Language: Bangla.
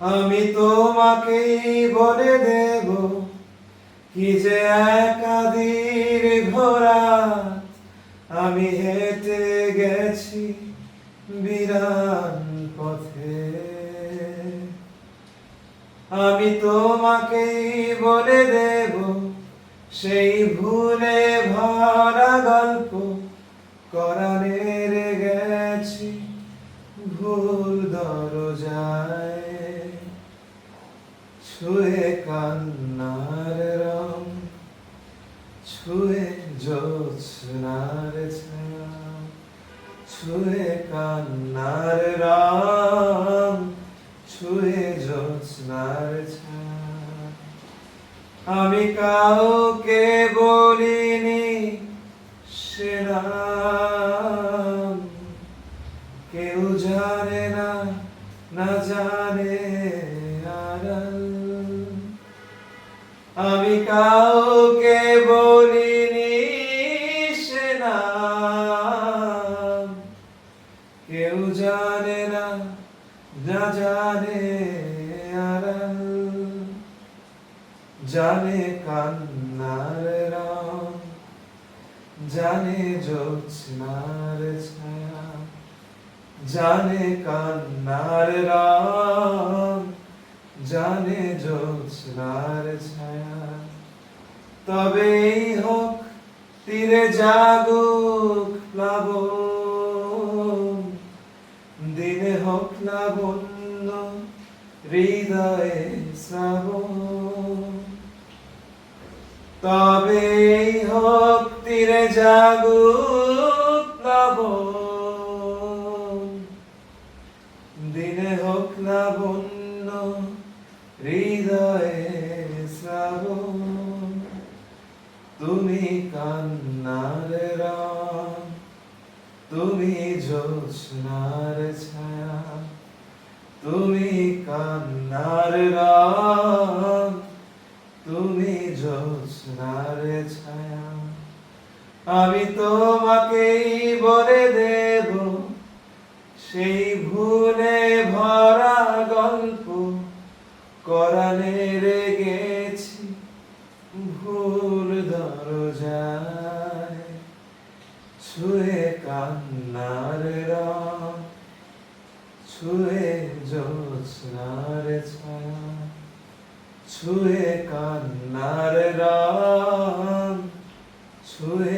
আমি তোমাকেই বলে দেব কি যে একাদির ঘোরা। আমি হেঁটে গেছি বিরান পথে। আমি তোমাকেই বলে দেব সেই ভুলে ভরা গল্প। করানের গেছি ভুল দরজায়। ছুঁয়ে কান্নার রং, ছুঁয়ে জ্যোৎস্নার ছায়া, ছুঁয়ে কান্নার রং, ছুঁয়ে জ্যোৎস্নার ছায়া। আমি কাউকে বলিনি সে নাম কেউ জানে না না জানে আমি কাউকে বলিনি নাম কেউ জানে না না জানে আড়াল জানে কান্নার রং, জানে জ্যোৎস্নার ছায়া, জানে কান্নার রং, জানে জ্যোৎস্নার ছায়া তবেই হোক, তীরে জাগুক প্লাবন দিনে হোক লাবণ্য হৃদয়ে শ্রাবণ। তবেই হোক, তীরে জাগুক প্লাবন দিনে হোক লাবণ্য তুমি কান্নার রং তুমি জ্যোৎস্নার ছায়া তুমি কান্নার রং তুমি জ্যোৎস্নার ছায়া আমি তোমাকেই বলে দেব, সেই ভুলে ভরা গল্প, করানে গেছি ভুল দরজায় ছুঁয়ে কান্নার রং ছুঁয়ে জোৎস্নার ছায়া ছুঁয়ে কান্নার রং ছুঁয়ে